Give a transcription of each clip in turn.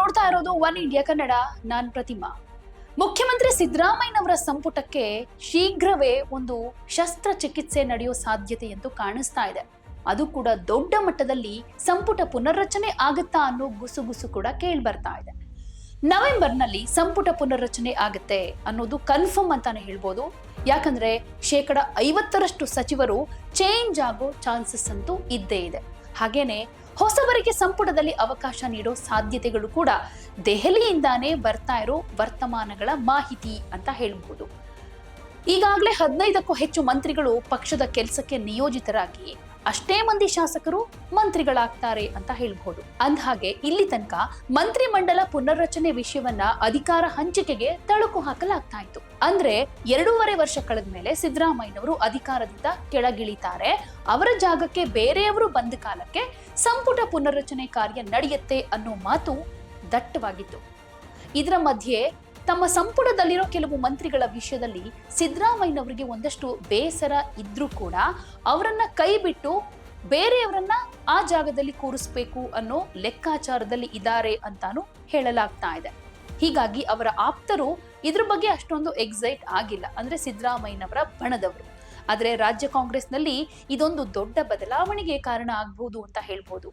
ನೋಡ್ತಾ ಇರೋದು one India Kannada, ನಾನ್ ಪ್ರತಿಮಾ. ಮುಖ್ಯಮಂತ್ರಿ ಸಿದ್ದರಾಮಯ್ಯನವರ ಸಂಪುಟಕ್ಕೆ ಶೀಘ್ರವೇ ಒಂದು ಶಸ್ತ್ರಚಿಕಿತ್ಸೆ ನಡೆಯೋ ಸಾಧ್ಯತೆ ಎಂದು ಕಾಣಿಸ್ತಾ ಇದೆ. ಅದು ಕೂಡ ದೊಡ್ಡ ಮಟ್ಟದಲ್ಲಿ ಸಂಪುಟ ಪುನರ್ರಚನೆ ಆಗುತ್ತಾ ಅನ್ನೋ ಗುಸುಗುಸು ಕೂಡ ಕೇಳಿ ಬರ್ತಾ ಇದೆ. ನವೆಂಬರ್ನಲ್ಲಿ ಸಂಪುಟ ಪುನರ್ರಚನೆ ಆಗುತ್ತೆ ಅನ್ನೋದು ಕನ್ಫರ್ಮ್ ಅಂತಾನೆ ಹೇಳ್ಬೋದು. ಯಾಕಂದ್ರೆ ಶೇಕಡ ಐವತ್ತರಷ್ಟು ಸಚಿವರು ಚೇಂಜ್ ಆಗೋ ಚಾನ್ಸಸ್ ಅಂತೂ ಇದ್ದೇ ಇದೆ. ಹಾಗೇನೆ ಹೊಸಬರಿಗೆ ಸಂಪುಟದಲ್ಲಿ ಅವಕಾಶ ನೀಡೋ ಸಾಧ್ಯತೆಗಳು ಕೂಡ ದೆಹಲಿಯಿಂದಾನೇ ಬರ್ತಾ ಇರೋ ವರ್ತಮಾನಗಳ ಮಾಹಿತಿ ಅಂತ ಹೇಳಬಹುದು. ಈಗಾಗಲೇ ಹದಿನೈದಕ್ಕೂ ಹೆಚ್ಚು ಮಂತ್ರಿಗಳು ಪಕ್ಷದ ಕೆಲಸಕ್ಕೆ ನಿಯೋಜಿತರಾಗಿ ಅಷ್ಟೇ ಮಂದಿ ಶಾಸಕರು ಮಂತ್ರಿಗಳಾಗ್ತಾರೆ ಅಂತ ಹೇಳ್ಬಹುದು. ಅಂದಹಾಗೆ ಇಲ್ಲಿ ತನಕ ಮಂತ್ರಿ ಮಂಡಲ ಪುನರ್ರಚನೆ ವಿಷಯವನ್ನ ಅಧಿಕಾರ ಹಂಚಿಕೆಗೆ ತಳುಕು ಹಾಕಲಾಗ್ತಾ ಇತ್ತು. ಅಂದ್ರೆ ಎರಡೂವರೆ ವರ್ಷ ಕಳೆದ ಮೇಲೆ ಸಿದ್ದರಾಮಯ್ಯನವರು ಅಧಿಕಾರದಿಂದ ಕೆಳಗಿಳಿತಾರೆ. ಅವರ ಜಾಗಕ್ಕೆ ಬೇರೆಯವರು ಬಂದ ಕಾಲಕ್ಕೆ ಸಂಪುಟ ಪುನರ್ರಚನೆ ಕಾರ್ಯ ನಡೆಯುತ್ತೆ ಅನ್ನೋ ಮಾತು ದಟ್ಟವಾಗಿತ್ತು. ಇದರ ಮಧ್ಯೆ ತಮ್ಮ ಸಂಪುಟದಲ್ಲಿರೋ ಕೆಲವು ಮಂತ್ರಿಗಳ ವಿಷಯದಲ್ಲಿ ಸಿದ್ದರಾಮಯ್ಯನವರಿಗೆ ಒಂದಷ್ಟು ಬೇಸರ ಇದ್ರೂ ಕೂಡ ಅವರನ್ನ ಕೈ ಬಿಟ್ಟು ಬೇರೆಯವರನ್ನ ಆ ಜಾಗದಲ್ಲಿ ಕೂರಿಸ್ಬೇಕು ಅನ್ನೋ ಲೆಕ್ಕಾಚಾರದಲ್ಲಿ ಇದ್ದಾರೆ ಅಂತಾನು ಹೇಳಲಾಗ್ತಾ ಇದೆ. ಹೀಗಾಗಿ ಅವರ ಆಪ್ತರು ಇದ್ರ ಬಗ್ಗೆ ಅಷ್ಟೊಂದು ಎಕ್ಸೈಟ್ ಆಗಿಲ್ಲ. ಅಂದ್ರೆ ಸಿದ್ದರಾಮಯ್ಯನವರ ಬಣದವರು. ಆದ್ರೆ ರಾಜ್ಯ ಕಾಂಗ್ರೆಸ್ನಲ್ಲಿ ಇದೊಂದು ದೊಡ್ಡ ಬದಲಾವಣೆಗೆ ಕಾರಣ ಆಗಬಹುದು ಅಂತ ಹೇಳ್ಬೋದು.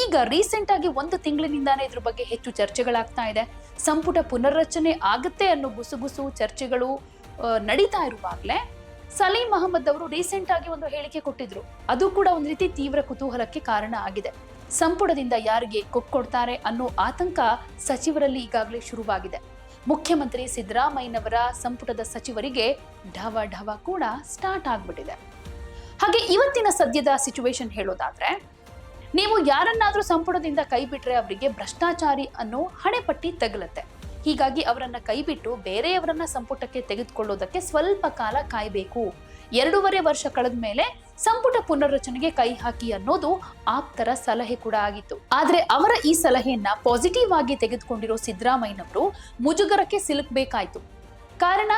ಈಗ ರೀಸೆಂಟ್ ಆಗಿ ಒಂದು ತಿಂಗಳಿನಿಂದಾನೇ ಇದ್ರ ಬಗ್ಗೆ ಹೆಚ್ಚು ಚರ್ಚೆಗಳಾಗ್ತಾ ಇದೆ. ಸಂಪುಟ ಪುನರ್ರಚನೆ ಆಗುತ್ತೆ ಅನ್ನೋ ಗುಸುಗುಸು ಚರ್ಚೆಗಳು ನಡೀತಾ ಇರುವಾಗಲೇ ಸಲೀಂ ಅಹಮದ್ ಅವರು ರೀಸೆಂಟ್ ಆಗಿ ಒಂದು ಹೇಳಿಕೆ ಕೊಟ್ಟಿದ್ರು. ಅದು ಕೂಡ ಒಂದು ರೀತಿ ತೀವ್ರ ಕುತೂಹಲಕ್ಕೆ ಕಾರಣ ಆಗಿದೆ. ಸಂಪುಟದಿಂದ ಯಾರಿಗೆ ಕೊಕ್ಕೊಡ್ತಾರೆ ಅನ್ನೋ ಆತಂಕ ಸಚಿವರಲ್ಲಿ ಈಗಾಗಲೇ ಶುರುವಾಗಿದೆ. ಮುಖ್ಯಮಂತ್ರಿ ಸಿದ್ದರಾಮಯ್ಯನವರ ಸಂಪುಟದ ಸಚಿವರಿಗೆ ಢವ ಢವ ಕೂಡ ಸ್ಟಾರ್ಟ್ ಆಗ್ಬಿಟ್ಟಿದೆ. ಹಾಗೆ ಇವತ್ತಿನ ಸದ್ಯದ ಸಿಚುವೇಶನ್ ಹೇಳೋದಾದ್ರೆ, ನೀವು ಯಾರನ್ನಾದ್ರೂ ಸಂಪುಟದಿಂದ ಕೈ ಬಿಟ್ರೆ ಅವರಿಗೆ ಭ್ರಷ್ಟಾಚಾರಿ ಅನ್ನೋ ಹಣೆಪಟ್ಟಿ ತಗಲತ್ತೆ. ಹೀಗಾಗಿ ಅವರನ್ನ ಕೈಬಿಟ್ಟು ಬೇರೆಯವರನ್ನ ಸಂಪುಟಕ್ಕೆ ತೆಗೆದುಕೊಳ್ಳೋದಕ್ಕೆ ಸ್ವಲ್ಪ ಕಾಲ ಕಾಯಬೇಕು. ಎರಡೂವರೆ ವರ್ಷ ಕಳೆದ ಮೇಲೆ ಸಂಪುಟ ಪುನರ್ರಚನೆಗೆ ಕೈ ಹಾಕಿ ಅನ್ನೋದು ಆಪ್ತರ ಸಲಹೆ ಕೂಡ ಆಗಿತ್ತು. ಆದ್ರೆ ಅವರ ಈ ಸಲಹೆಯನ್ನ ಪಾಸಿಟಿವ್ ಆಗಿ ತೆಗೆದುಕೊಂಡಿರೋ ಸಿದ್ದರಾಮಯ್ಯನವರು ಮುಜುಗರಕ್ಕೆ ಸಿಲುಕಬೇಕಾಯ್ತು. ಕಾರಣ,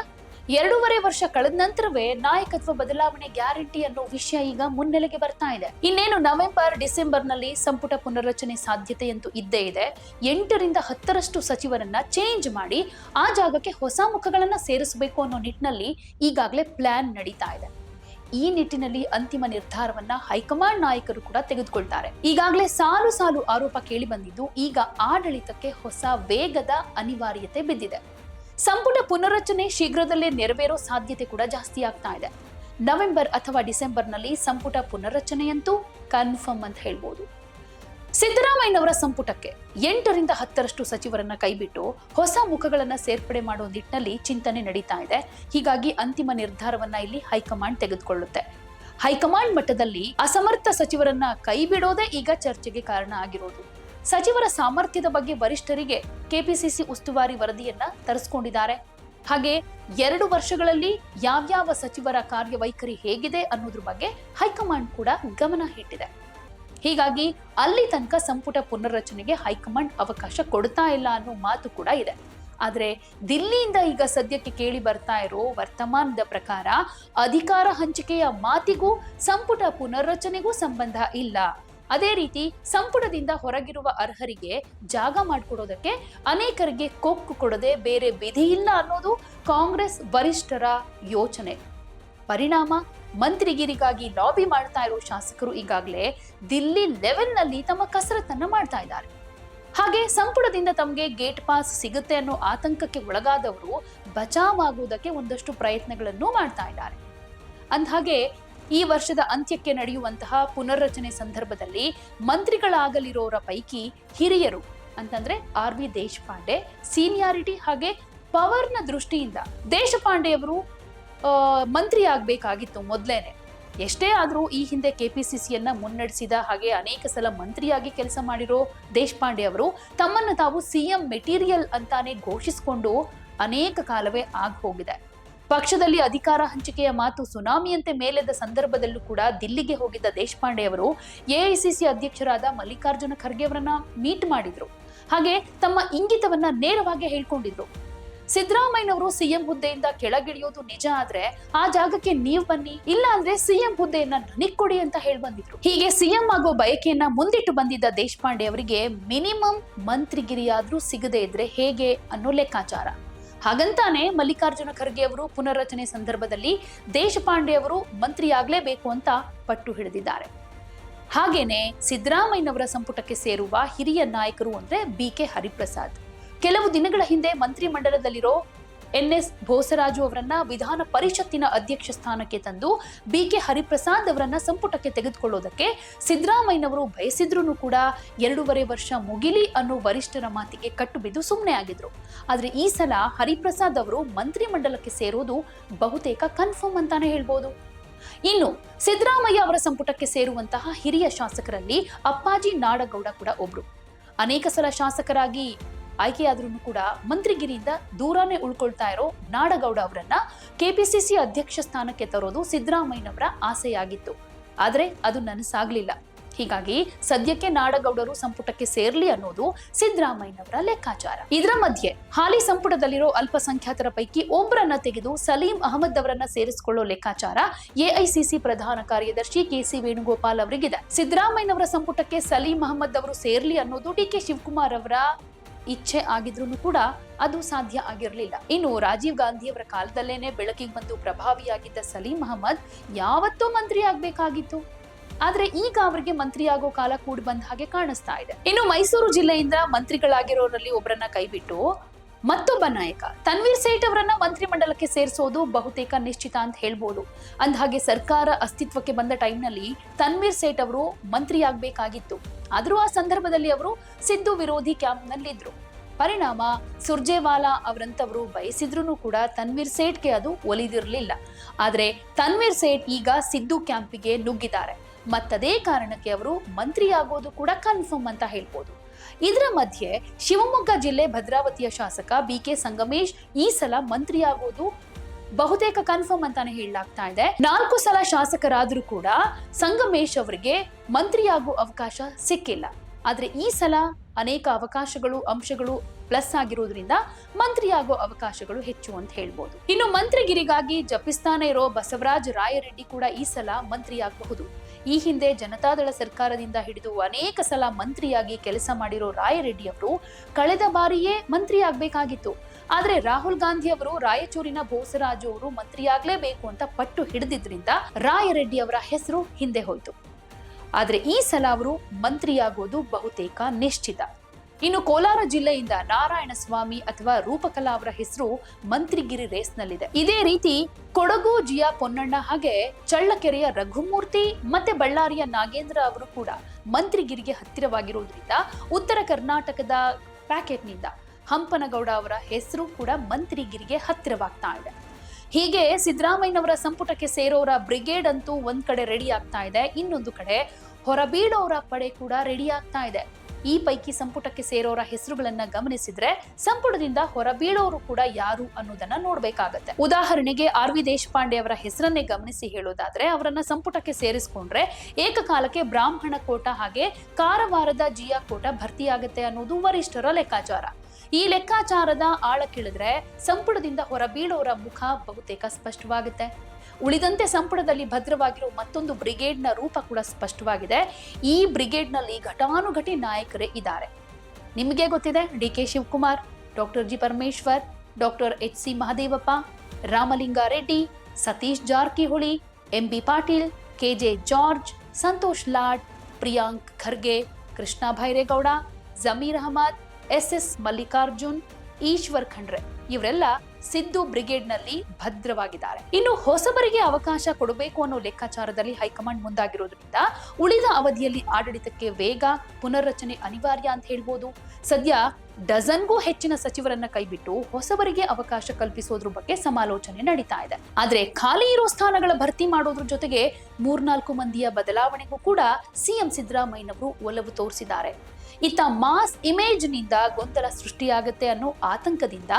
ಎರಡೂವರೆ ವರ್ಷ ಕಳೆದ ನಂತರವೇ ನಾಯಕತ್ವ ಬದಲಾವಣೆ ಗ್ಯಾರಂಟಿ ಅನ್ನೋ ವಿಷಯ ಈಗ ಮುನ್ನೆಲೆಗೆ ಬರ್ತಾ ಇದೆ. ಇನ್ನೇನು ನವೆಂಬರ್ ಡಿಸೆಂಬರ್ನಲ್ಲಿ ಸಂಪುಟ ಪುನರ್ರಚನೆ ಸಾಧ್ಯತೆಯಂತೂ ಇದ್ದೇ ಇದೆ. ಎಂಟರಿಂದ ಹತ್ತರಷ್ಟು ಸಚಿವರನ್ನ ಚೇಂಜ್ ಮಾಡಿ ಆ ಜಾಗಕ್ಕೆ ಹೊಸ ಮುಖಗಳನ್ನ ಸೇರಿಸಬೇಕು ಅನ್ನೋ ನಿಟ್ಟಿನಲ್ಲಿ ಈಗಾಗಲೇ ಪ್ಲಾನ್ ನಡೀತಾ ಇದೆ. ಈ ನಿಟ್ಟಿನಲ್ಲಿ ಅಂತಿಮ ನಿರ್ಧಾರವನ್ನ ಹೈಕಮಾಂಡ್ ನಾಯಕರು ಕೂಡ ತೆಗೆದುಕೊಳ್ತಾರೆ. ಈಗಾಗಲೇ ಸಾಲು ಸಾಲು ಆರೋಪ ಕೇಳಿ ಬಂದಿದ್ದು, ಈಗ ಆಡಳಿತಕ್ಕೆ ಹೊಸ ವೇಗದ ಅನಿವಾರ್ಯತೆ ಬಿದ್ದಿದೆ. ಸಂಪುಟ ಪುನರಚನೆ ಶೀಘ್ರದಲ್ಲೇ ನೆರವೇರೋ ಸಾಧ್ಯತೆ ಕೂಡ ಜಾಸ್ತಿ ಆಗ್ತಾ ಇದೆ. ನವೆಂಬರ್ ಅಥವಾ ಡಿಸೆಂಬರ್ನಲ್ಲಿ ಸಂಪುಟ ಪುನರ್ರಚನೆಯಂತೂ ಕನ್ಫರ್ಮ್ ಅಂತ ಹೇಳ್ಬೋದು. ಸಿದ್ದರಾಮಯ್ಯನವರ ಸಂಪುಟಕ್ಕೆ ಎಂಟರಿಂದ ಹತ್ತರಷ್ಟು ಸಚಿವರನ್ನ ಕೈಬಿಟ್ಟು ಹೊಸ ಮುಖಗಳನ್ನ ಸೇರ್ಪಡೆ ಮಾಡುವ ನಿಟ್ಟಿನಲ್ಲಿ ಚಿಂತನೆ ನಡೀತಾ ಇದೆ. ಹೀಗಾಗಿ ಅಂತಿಮ ನಿರ್ಧಾರವನ್ನ ಇಲ್ಲಿ ಹೈಕಮಾಂಡ್ ತೆಗೆದುಕೊಳ್ಳುತ್ತೆ. ಹೈಕಮಾಂಡ್ ಮಟ್ಟದಲ್ಲಿ ಅಸಮರ್ಥ ಸಚಿವರನ್ನ ಕೈಬಿಡೋದೇ ಈಗ ಚರ್ಚೆಗೆ ಕಾರಣ ಆಗಿರೋದು. ಸಚಿವರ ಸಾಮರ್ಥ್ಯದ ಬಗ್ಗೆ ವರಿಷ್ಠರಿಗೆ ಕೆಪಿಸಿಸಿ ಉಸ್ತುವಾರಿ ವರದಿಯನ್ನ ತರಿಸ್ಕೊಂಡಿದ್ದಾರೆ. ಹಾಗೆ ಎರಡು ವರ್ಷಗಳಲ್ಲಿ ಯಾವ್ಯಾವ ಸಚಿವರ ಕಾರ್ಯವೈಖರಿ ಹೇಗಿದೆ ಅನ್ನೋದ್ರ ಬಗ್ಗೆ ಹೈಕಮಾಂಡ್ ಕೂಡ ಗಮನ ಇಟ್ಟಿದೆ ಹೀಗಾಗಿ ಅಲ್ಲಿ ತನಕ ಸಂಪುಟ ಪುನರ್ರಚನೆಗೆ ಹೈಕಮಾಂಡ್ ಅವಕಾಶ ಕೊಡ್ತಾ ಇಲ್ಲ ಅನ್ನೋ ಮಾತು ಕೂಡ ಇದೆ. ಆದರೆ ದಿಲ್ಲಿಯಿಂದ ಈಗ ಸದ್ಯಕ್ಕೆ ಕೇಳಿ ಬರ್ತಾ ಇರೋ ವರ್ತಮಾನದ ಪ್ರಕಾರ ಅಧಿಕಾರ ಹಂಚಿಕೆಯ ಮಾತಿಗೂ ಸಂಪುಟ ಪುನರ್ರಚನೆಗೂ ಸಂಬಂಧ ಇಲ್ಲ. ಅದೇ ರೀತಿ ಸಂಪುಟದಿಂದ ಹೊರಗಿರುವ ಅರ್ಹರಿಗೆ ಜಾಗ ಮಾಡಿಕೊಡೋದಕ್ಕೆ ಅನೇಕರಿಗೆ ಕೊಕ್ಕು ಕೊಡದೆ ಬೇರೆ ವಿಧಿ ಇಲ್ಲ ಅನ್ನೋದು ಕಾಂಗ್ರೆಸ್ ವರಿಷ್ಠರ ಯೋಚನೆ. ಪರಿಣಾಮ ಮಂತ್ರಿಗಿರಿಗಾಗಿ ಲಾಬಿ ಮಾಡ್ತಾ ಇರೋ ಶಾಸಕರು ಈಗಾಗಲೇ ದಿಲ್ಲಿ ಲೆವೆಲ್ನಲ್ಲಿ ತಮ್ಮ ಕಸರತ್ತನ್ನ ಮಾಡ್ತಾ ಇದ್ದಾರೆ. ಹಾಗೆ ಸಂಪುಟದಿಂದ ತಮಗೆ ಗೇಟ್ ಪಾಸ್ ಸಿಗುತ್ತೆ ಅನ್ನೋ ಆತಂಕಕ್ಕೆ ಒಳಗಾದವರು ಬಚಾವ್ ಆಗುವುದಕ್ಕೆ ಒಂದಷ್ಟು ಪ್ರಯತ್ನಗಳನ್ನು ಮಾಡ್ತಾ ಇದ್ದಾರೆ. ಅಂದ್ಹಾಗೆ, ಈ ವರ್ಷದ ಅಂತ್ಯಕ್ಕೆ ನಡೆಯುವಂತಹ ಪುನರ್ರಚನೆ ಸಂದರ್ಭದಲ್ಲಿ ಮಂತ್ರಿಗಳಾಗಲಿರೋರ ಪೈಕಿ ಹಿರಿಯರು, ಅಂತಂದ್ರೆ ಆರ್ ವಿ ದೇಶಪಾಂಡೆ, ಸೀನಿಯಾರಿಟಿ ಹಾಗೆ ಪವರ್ನ ದೃಷ್ಟಿಯಿಂದ ದೇಶಪಾಂಡೆಯವರು ಮಂತ್ರಿ ಆಗಬೇಕಾಗಿತ್ತು ಮೊದ್ಲೇನೆ. ಎಷ್ಟೇ ಆದರೂ ಈ ಹಿಂದೆ ಕೆ ಪಿ ಸಿ ಸಿಯನ್ನು ಮುನ್ನಡೆಸಿದ ಹಾಗೆ ಅನೇಕ ಸಲ ಮಂತ್ರಿಯಾಗಿ ಕೆಲಸ ಮಾಡಿರೋ ದೇಶಪಾಂಡೆ ಅವರು ತಮ್ಮನ್ನು ತಾವು ಸಿಎಂ ಮೆಟೀರಿಯಲ್ ಅಂತಾನೆ ಘೋಷಿಸಿಕೊಂಡು ಅನೇಕ ಕಾಲವೇ ಆಗ ಹೋಗಿದೆ. ಪಕ್ಷದಲ್ಲಿ ಅಧಿಕಾರ ಹಂಚಿಕೆಯ ಮಾತು ಸುನಾಮಿಯಂತೆ ಮೇಲೆದ ಸಂದರ್ಭದಲ್ಲೂ ಕೂಡ ದಿಲ್ಲಿಗೆ ಹೋಗಿದ್ದ ದೇಶಪಾಂಡೆ ಅವರು ಎಐಸಿಸಿ ಅಧ್ಯಕ್ಷರಾದ ಮಲ್ಲಿಕಾರ್ಜುನ ಖರ್ಗೆ ಅವರನ್ನ ಮೀಟ್ ಮಾಡಿದ್ರು. ಹಾಗೆ ತಮ್ಮ ಇಂಗಿತವನ್ನ ನೇರವಾಗಿ ಹೇಳ್ಕೊಂಡಿದ್ರು. ಸಿದ್ದರಾಮಯ್ಯನವರು ಸಿಎಂ ಹುದ್ದೆಯಿಂದ ಕೆಳಗಿಳಿಯೋದು ನಿಜ ಆದ್ರೆ ಆ ಜಾಗಕ್ಕೆ ನೀವ್ ಬನ್ನಿ, ಇಲ್ಲ ಅಂದ್ರೆ ಸಿಎಂ ಹುದ್ದೆಯನ್ನ ನನಗ್ ಕೊಡಿ ಅಂತ ಹೇಳಿ ಬಂದಿದ್ರು. ಹೀಗೆ ಸಿಎಂ ಆಗೋ ಬಯಕೆಯನ್ನ ಮುಂದಿಟ್ಟು ಬಂದಿದ್ದ ದೇಶಪಾಂಡೆ ಅವರಿಗೆ ಮಿನಿಮಮ್ ಮಂತ್ರಿಗಿರಿಯಾದ್ರೂ ಸಿಗದೇ ಇದ್ರೆ ಹೇಗೆ ಅನ್ನೋ ಲೆಕ್ಕಾಚಾರ. ಹಾಗಂತಾನೆ ಮಲ್ಲಿಕಾರ್ಜುನ ಖರ್ಗೆ ಅವರು ಪುನರ್ರಚನೆ ಸಂದರ್ಭದಲ್ಲಿ ದೇಶಪಾಂಡೆ ಅವರು ಮಂತ್ರಿಯಾಗಲೇಬೇಕು ಅಂತ ಪಟ್ಟು ಹಿಡಿದಿದ್ದಾರೆ. ಹಾಗೇನೆ ಸಿದ್ದರಾಮಯ್ಯನವರ ಸಂಪುಟಕ್ಕೆ ಸೇರುವ ಹಿರಿಯ ನಾಯಕರು ಅಂದ್ರೆ ಬಿ ಕೆ ಹರಿಪ್ರಸಾದ್. ಕೆಲವು ದಿನಗಳ ಹಿಂದೆ ಮಂತ್ರಿಮಂಡಲದಲ್ಲಿರೋ ಎನ್ ಎಸ್ ಭೋಸರಾಜು ಅವರನ್ನ ವಿಧಾನ ಪರಿಷತ್ತಿನ ಅಧ್ಯಕ್ಷ ಸ್ಥಾನಕ್ಕೆ ತಂದು ಬಿ ಕೆ ಹರಿಪ್ರಸಾದ್ ಅವರನ್ನ ಸಂಪುಟಕ್ಕೆ ತೆಗೆದುಕೊಳ್ಳೋದಕ್ಕೆ ಸಿದ್ದರಾಮಯ್ಯನವರು ಬಯಸಿದ್ರು ಕೂಡ ಎರಡೂವರೆ ವರ್ಷ ಮುಗಿಲಿ ಅನ್ನೋ ವರಿಷ್ಠರ ಮಾತಿಗೆ ಕಟ್ಟು ಬಿದ್ದು ಸುಮ್ಮನೆ ಆಗಿದ್ರು. ಆದ್ರೆ ಈ ಸಲ ಹರಿಪ್ರಸಾದ್ ಅವರು ಮಂತ್ರಿಮಂಡಲಕ್ಕೆ ಸೇರೋದು ಬಹುತೇಕ ಕನ್ಫರ್ಮ್ ಅಂತಾನೆ ಹೇಳ್ಬೋದು. ಇನ್ನು ಸಿದ್ದರಾಮಯ್ಯ ಅವರ ಸಂಪುಟಕ್ಕೆ ಸೇರುವಂತಹ ಹಿರಿಯ ಶಾಸಕರಲ್ಲಿ ಅಪ್ಪಾಜಿ ನಾಡಗೌಡ ಕೂಡ ಒಬ್ರು. ಅನೇಕ ಸಲ ಶಾಸಕರಾಗಿ ಆಯ್ಕೆಯಾದ್ರೂ ಕೂಡ ಮಂತ್ರಿಗಿರಿಯಿಂದ ದೂರನೇ ಉಳ್ಕೊಳ್ತಾ ಇರೋ ನಾಡಗೌಡ ಅವರನ್ನ ಕೆಪಿಸಿಸಿ ಅಧ್ಯಕ್ಷ ಸ್ಥಾನಕ್ಕೆ ತರೋದು ಸಿದ್ದರಾಮಯ್ಯನವರ ಆಸೆಯಾಗಿತ್ತು. ಆದರೆ ಅದು ನನಸಾಗ್ಲಿಲ್ಲ. ಹೀಗಾಗಿ ಸದ್ಯಕ್ಕೆ ನಾಡಗೌಡರು ಸಂಪುಟಕ್ಕೆ ಸೇರ್ಲಿ ಅನ್ನೋದು ಸಿದ್ದರಾಮಯ್ಯನವರ ಲೆಕ್ಕಾಚಾರ. ಇದರ ಮಧ್ಯೆ ಹಾಲಿ ಸಂಪುಟದಲ್ಲಿರೋ ಅಲ್ಪಸಂಖ್ಯಾತರ ಪೈಕಿ ಒಬ್ಬರನ್ನ ತೆಗೆದು ಸಲೀಂ ಅಹಮದ್ ಅವರನ್ನ ಸೇರಿಸಿಕೊಳ್ಳೋ ಲೆಕ್ಕಾಚಾರ ಎಐಸಿಸಿ ಪ್ರಧಾನ ಕಾರ್ಯದರ್ಶಿ ಕೆಸಿ ವೇಣುಗೋಪಾಲ್ ಅವರಿಗಿದೆ. ಸಿದ್ದರಾಮಯ್ಯನವರ ಸಂಪುಟಕ್ಕೆ ಸಲೀಂ ಅಹಮದ್ ಅವರು ಸೇರ್ಲಿ ಅನ್ನೋದು ಡಿ ಕೆ ಶಿವಕುಮಾರ್ ಅವರ ಇಚ್ಛೆ ಆಗಿದ್ರು ಕೂಡ ಅದು ಸಾಧ್ಯ ಆಗಿರಲಿಲ್ಲ. ಇನ್ನು ರಾಜೀವ್ ಗಾಂಧಿಯವರ ಕಾಲದಲ್ಲೇನೆ ಬೆಳಕಿಗೆ ಬಂದು ಪ್ರಭಾವಿಯಾಗಿದ್ದ ಸಲೀಂ ಅಹಮದ್ ಯಾವತ್ತೋ ಮಂತ್ರಿ ಆಗ್ಬೇಕಾಗಿತ್ತು. ಆದ್ರೆ ಈಗ ಅವರಿಗೆ ಮಂತ್ರಿಯಾಗೋ ಕಾಲ ಕೂಡಿ ಬಂದ ಹಾಗೆ ಕಾಣಿಸ್ತಾ ಇದೆ. ಇನ್ನು ಮೈಸೂರು ಜಿಲ್ಲೆಯಿಂದ ಮಂತ್ರಿಗಳಾಗಿರೋರಲ್ಲಿ ಒಬ್ಬರನ್ನ ಕೈಬಿಟ್ಟು ಮತ್ತೊಬ್ಬ ನಾಯಕ. ತನ್ವೀರ್ ಸೇಠ್ ಅವರನ್ನ ಮಂತ್ರಿಮಂಡಲಕ್ಕೆ ಸೇರಿಸೋದು ಬಹುತೇಕ ನಿಶ್ಚಿತ ಅಂತ ಹೇಳ್ಬೋದು. ಅಂದಹಾಗೆ ಸರ್ಕಾರ ಅಸ್ತಿತ್ವಕ್ಕೆ ಬಂದ ಟೈಮ್ನಲ್ಲಿ ತನ್ವೀರ್ ಸೇಠ್ ಅವರು ಮಂತ್ರಿಯಾಗಬೇಕಾಗಿತ್ತು. ಆದರೂ ಆ ಸಂದರ್ಭದಲ್ಲಿ ಅವರು ಸಿದ್ದು ವಿರೋಧಿ ಕ್ಯಾಂಪ್ನಲ್ಲಿದ್ದರು ಪರಿಣಾಮ ಸುರ್ಜೇವಾಲಾ ಅವರಂತವರು ಬಯಸಿದ್ರು ಕೂಡ ತನ್ವೀರ್ ಸೇಠ್ಗೆ ಅದು ಒಲಿದಿರಲಿಲ್ಲ. ಆದರೆ ತನ್ವೀರ್ ಸೇಠ್ ಈಗ ಸಿದ್ದು ಕ್ಯಾಂಪಿಗೆ ನುಗ್ಗಿದ್ದಾರೆ. ಮತ್ತದೇ ಕಾರಣಕ್ಕೆ ಅವರು ಮಂತ್ರಿಯಾಗೋದು ಕೂಡ ಕನ್ಫರ್ಮ್ ಅಂತ ಹೇಳ್ಬೋದು. ಇದರ ಮಧ್ಯೆ ಶಿವಮೊಗ್ಗ ಜಿಲ್ಲೆ ಭದ್ರಾವತಿಯ ಶಾಸಕ ಬಿ ಕೆ ಸಂಗಮೇಶ್ ಈ ಸಲ ಮಂತ್ರಿಯಾಗುವುದು ಬಹುತೇಕ ಕನ್ಫರ್ಮ್ ಅಂತಾನೆ ಹೇಳಲಾಗ್ತಾ ಇದೆ. ನಾಲ್ಕು ಸಲ ಶಾಸಕರಾದರೂ ಕೂಡ ಸಂಗಮೇಶ್ ಅವರಿಗೆ ಮಂತ್ರಿಯಾಗುವ ಅವಕಾಶ ಸಿಕ್ಕಿಲ್ಲ. ಆದರೆ ಈ ಸಲ ಅನೇಕ ಅವಕಾಶಗಳು, ಅಂಶಗಳು ಪ್ಲಸ್ ಆಗಿರೋದ್ರಿಂದ ಮಂತ್ರಿಯಾಗೋ ಅವಕಾಶಗಳು ಹೆಚ್ಚು ಅಂತ ಹೇಳ್ಬೋದು. ಇನ್ನು ಮಂತ್ರಿಗಿರಿಗಾಗಿ ಜಪಿಸ್ತಾನೆ ಇರೋ ಬಸವರಾಜ್ ರಾಯರೆಡ್ಡಿ ಕೂಡ ಈ ಸಲ ಮಂತ್ರಿಯಾಗಬಹುದು. ಈ ಹಿಂದೆ ಜನತಾದಳ ಸರ್ಕಾರದಿಂದ ಹಿಡಿದು ಅನೇಕ ಸಲ ಮಂತ್ರಿಯಾಗಿ ಕೆಲಸ ಮಾಡಿರೋ ರಾಯರೆಡ್ಡಿ ಅವರು ಕಳೆದ ಬಾರಿಯೇ ಮಂತ್ರಿ ಆಗ್ಬೇಕಾಗಿತ್ತು ಆದ್ರೆ ರಾಹುಲ್ ಗಾಂಧಿ ಅವರು ರಾಯಚೂರಿನ ಬೋಸರಾಜು ಅವರು ಮಂತ್ರಿಯಾಗ್ಲೇಬೇಕು ಅಂತ ಪಟ್ಟು ಹಿಡಿದಿದ್ರಿಂದ ರಾಯರೆಡ್ಡಿ ಅವರ ಹೆಸರು ಹಿಂದೆ ಹೋಯ್ತು. ಆದ್ರೆ ಈ ಸಲ ಅವರು ಮಂತ್ರಿಯಾಗೋದು ಬಹುತೇಕ ನಿಶ್ಚಿತ. ಇನ್ನು ಕೋಲಾರ ಜಿಲ್ಲೆಯಿಂದ ನಾರಾಯಣ ಸ್ವಾಮಿ ಅಥವಾ ರೂಪಕಲಾ ಅವರ ಹೆಸರು ಮಂತ್ರಿಗಿರಿ ರೇಸ್ನಲ್ಲಿದೆ. ಇದೇ ರೀತಿ ಕೊಡಗು ಜಿಯಾ ಪೊನ್ನಣ್ಣ ಹಾಗೆ ಚಳ್ಳಕೆರೆಯ ರಘುಮೂರ್ತಿ ಮತ್ತೆ ಬಳ್ಳಾರಿಯ ನಾಗೇಂದ್ರ ಅವರು ಕೂಡ ಮಂತ್ರಿಗಿರಿಗೆ ಹತ್ತಿರವಾಗಿರುವುದರಿಂದ ಉತ್ತರ ಕರ್ನಾಟಕದ ಪ್ಯಾಕೆಟ್ನಿಂದ ಹಂಪನಗೌಡ ಅವರ ಹೆಸರು ಕೂಡ ಮಂತ್ರಿಗಿರಿಗೆ ಹತ್ತಿರವಾಗ್ತಾ ಇದೆ. ಹೀಗೆ ಸಿದ್ದರಾಮಯ್ಯನವರ ಸಂಪುಟಕ್ಕೆ ಸೇರೋರ ಬ್ರಿಗೇಡ್ ಅಂತೂ ಒಂದ್ ಕಡೆ ರೆಡಿ ಆಗ್ತಾ ಇದೆ, ಇನ್ನೊಂದು ಕಡೆ ಹೊರಬೀಳೋರ ಪಡೆ ಕೂಡ ರೆಡಿ ಆಗ್ತಾ ಇದೆ. ಈ ಪೈಕಿ ಸಂಪುಟಕ್ಕೆ ಸೇರೋರ ಹೆಸರುಗಳನ್ನ ಗಮನಿಸಿದ್ರೆ ಸಂಪುಟದಿಂದ ಹೊರಬೀಳೋರು ಕೂಡ ಯಾರು ಅನ್ನೋದನ್ನ ನೋಡ್ಬೇಕಾಗತ್ತೆ. ಉದಾಹರಣೆಗೆ ಆರ್ ವಿ ದೇಶಪಾಂಡೆ ಅವರ ಹೆಸರನ್ನೇ ಗಮನಿಸಿ ಹೇಳೋದಾದ್ರೆ ಅವರನ್ನ ಸಂಪುಟಕ್ಕೆ ಸೇರಿಸ್ಕೊಂಡ್ರೆ ಏಕಕಾಲಕ್ಕೆ ಬ್ರಾಹ್ಮಣ ಕೋಟ ಹಾಗೆ ಕಾರವಾರದ ಜಿಯಾ ಕೋಟ ಭರ್ತಿಯಾಗುತ್ತೆ ಅನ್ನೋದು ವರಿಷ್ಠರ ಲೆಕ್ಕಾಚಾರ. ಈ ಲೆಕ್ಕಾಚಾರದ ಆಳಕ್ಕಿಳಿದ್ರೆ ಕೇಳಿದ್ರೆ ಸಂಪುಟದಿಂದ ಹೊರಬೀಳೋರ ಮುಖ ಬಹುತೇಕ ಸ್ಪಷ್ಟವಾಗುತ್ತೆ. ಉಳಿದಂತೆ ಸಂಪುಟದಲ್ಲಿ ಭದ್ರವಾಗಿರುವ ಮತ್ತೊಂದು ಬ್ರಿಗೇಡ್ನ ರೂಪ ಕೂಡ ಸ್ಪಷ್ಟವಾಗಿದೆ. ಈ ಬ್ರಿಗೇಡ್ನಲ್ಲಿ ಘಟಾನುಘಟಿ ನಾಯಕರೇ ಇದ್ದಾರೆ. ನಿಮಗೆ ಗೊತ್ತಿದೆ, D K Shivakumar, doctor G Parameshwar, doctor H C Mahadevappa, Ramalinga Reddy, Satish Jarkiholi, M B Patil, K J George, Santosh Lad, Priyank Kharge, Krishna Byregowda, Zameer Ahmed, S S Mallikarjun, Eshwar Khandre. ಇವರೆಲ್ಲ ಸಿದ್ದು ಬ್ರಿಗೇಡ್ನಲ್ಲಿ ಭದ್ರವಾಗಿದ್ದಾರೆ. ಇನ್ನು ಹೊಸಬರಿಗೆ ಅವಕಾಶ ಕೊಡಬೇಕು ಅನ್ನೋ ಲೆಕ್ಕಾಚಾರದಲ್ಲಿ high command ಮುಂದಾಗಿರೋದ್ರಿಂದ ಉಳಿದ ಅವಧಿಯಲ್ಲಿ ಆಡಳಿತಕ್ಕೆ ವೇಗ, ಪುನರ್ರಚನೆ ಅನಿವಾರ್ಯ ಅಂತ ಹೇಳ್ಬೋದು. ಸದ್ಯ ಡಜನ್ಗೂ ಹೆಚ್ಚಿನ ಸಚಿವರನ್ನ ಕೈಬಿಟ್ಟು ಹೊಸಬರಿಗೆ ಅವಕಾಶ ಕಲ್ಪಿಸೋದ್ರ ಬಗ್ಗೆ ಸಮಾಲೋಚನೆ ನಡೀತಾ ಇದೆ. ಆದ್ರೆ ಖಾಲಿ ಇರೋ ಸ್ಥಾನಗಳ ಭರ್ತಿ ಮಾಡೋದ್ರ ಜೊತೆಗೆ ಮೂರ್ನಾಲ್ಕು ಮಂದಿಯ ಬದಲಾವಣೆಗೂ ಕೂಡ ಸಿಎಂ ಸಿದ್ದರಾಮಯ್ಯನವರು ಒಲವು ತೋರಿಸಿದ್ದಾರೆ. ಇತ್ತ ಮಾಸ್ ಇಮೇಜ್ನಿಂದ ಗೊಂದಲ ಸೃಷ್ಟಿಯಾಗತ್ತೆ ಅನ್ನೋ ಆತಂಕದಿಂದ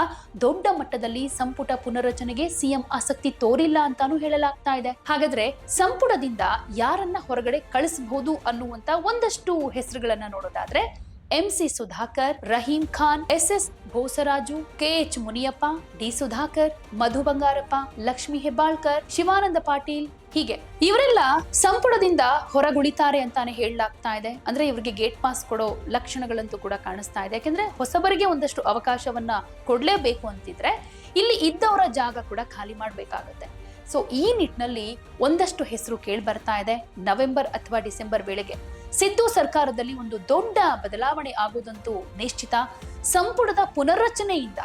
ದೊಡ್ಡ ಮಟ್ಟದಲ್ಲಿ ಸಂಪುಟ ಪುನರ್ರಚನೆಗೆ ಸಿಎಂ ಆಸಕ್ತಿ ತೋರಿಲ್ಲ ಅಂತಾನೂ ಹೇಳಲಾಗ್ತಾ ಇದೆ. ಹಾಗಾದ್ರೆ ಸಂಪುಟದಿಂದ ಯಾರನ್ನ ಹೊರಗಡೆ ಕಳಿಸಬಹುದು ಅನ್ನುವಂತ ಒಂದಷ್ಟು ಹೆಸರುಗಳನ್ನ ನೋಡೋದಾದ್ರೆ MC Sudhakar, Rahim Khan, S S Bhosaraju K H Muniyappa, D Sudhakar, Madhu Bangarappa, Lakshmi Hebbalkar, Shivananda Patil ಹೀಗೆ. ಇವರೆಲ್ಲ ಸಂಪುಟದಿಂದ ಹೊರಗುಳಿತಾರೆ ಅಂತಾನೆ ಹೇಳಲಾಗ್ತಾ ಇದೆ. ಅಂದ್ರೆ ಇವರಿಗೆ ಗೇಟ್ ಪಾಸ್ ಕೊಡೋ ಲಕ್ಷಣಗಳಂತೂ ಕೂಡ ಕಾಣಿಸ್ತಾ ಇದೆ. ಯಾಕೆಂದ್ರೆ ಹೊಸಬರಿಗೆ ಒಂದಷ್ಟು ಅವಕಾಶವನ್ನ ಕೊಡ್ಲೇಬೇಕು ಅಂತಿದ್ರೆ ಇಲ್ಲಿ ಇದ್ದವರ ಜಾಗ ಕೂಡ ಖಾಲಿ ಮಾಡ್ಬೇಕಾಗತ್ತೆ. ಸೊ ಈ ನಿಟ್ಟಿನಲ್ಲಿ ಒಂದಷ್ಟು ಹೆಸರು ಕೇಳಿ ಬರ್ತಾ ಇದೆ. ನವೆಂಬರ್ ಅಥವಾ ಡಿಸೆಂಬರ್ ವೇಳೆಗೆ ಸಿದ್ದು ಸರ್ಕಾರದಲ್ಲಿ ಒಂದು ದೊಡ್ಡ ಬದಲಾವಣೆ ಆಗುವುದಂತೂ ನಿಶ್ಚಿತ. ಸಂಪುಟದ ಪುನರ್ರಚನೆಯಿಂದ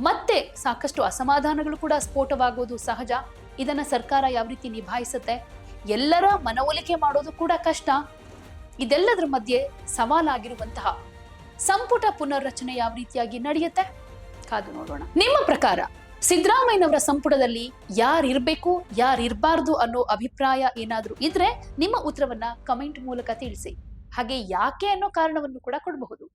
ಮತ್ತೆ ಸಾಕಷ್ಟು ಅಸಮಾಧಾನಗಳು ಕೂಡ ಸ್ಫೋಟವಾಗುವುದು ಸಹಜ. ಇದನ್ನ ಸರ್ಕಾರ ಯಾವ ರೀತಿ ನಿಭಾಯಿಸುತ್ತೆ? ಎಲ್ಲರ ಮನವೊಲಿಕೆ ಮಾಡೋದು ಕೂಡ ಕಷ್ಟ. ಇದೆಲ್ಲದರ ಮಧ್ಯೆ ಸವಾಲಾಗಿರುವಂತಹ ಸಂಪುಟ ಪುನರ್ರಚನೆ ಯಾವ ರೀತಿಯಾಗಿ ನಡೆಯುತ್ತೆ? ಕಾದು ನೋಡೋಣ. ನಿಮ್ಮ ಪ್ರಕಾರ ಸಿದ್ದರಾಮಯ್ಯನವರ ಸಂಪುಟದಲ್ಲಿ ಯಾರಿರ್ಬೇಕು, ಯಾರಿರಬಾರ್ದು ಅನ್ನೋ ಅಭಿಪ್ರಾಯ ಏನಾದರೂ ಇದ್ರೆ ನಿಮ್ಮ ಉತ್ತರವನ್ನ ಕಮೆಂಟ್ ಮೂಲಕ ತಿಳಿಸಿ. ಹಾಗೆ ಯಾಕೆ ಅನ್ನೋ ಕಾರಣವನ್ನು ಕೂಡ ಕೊಡಬಹುದು.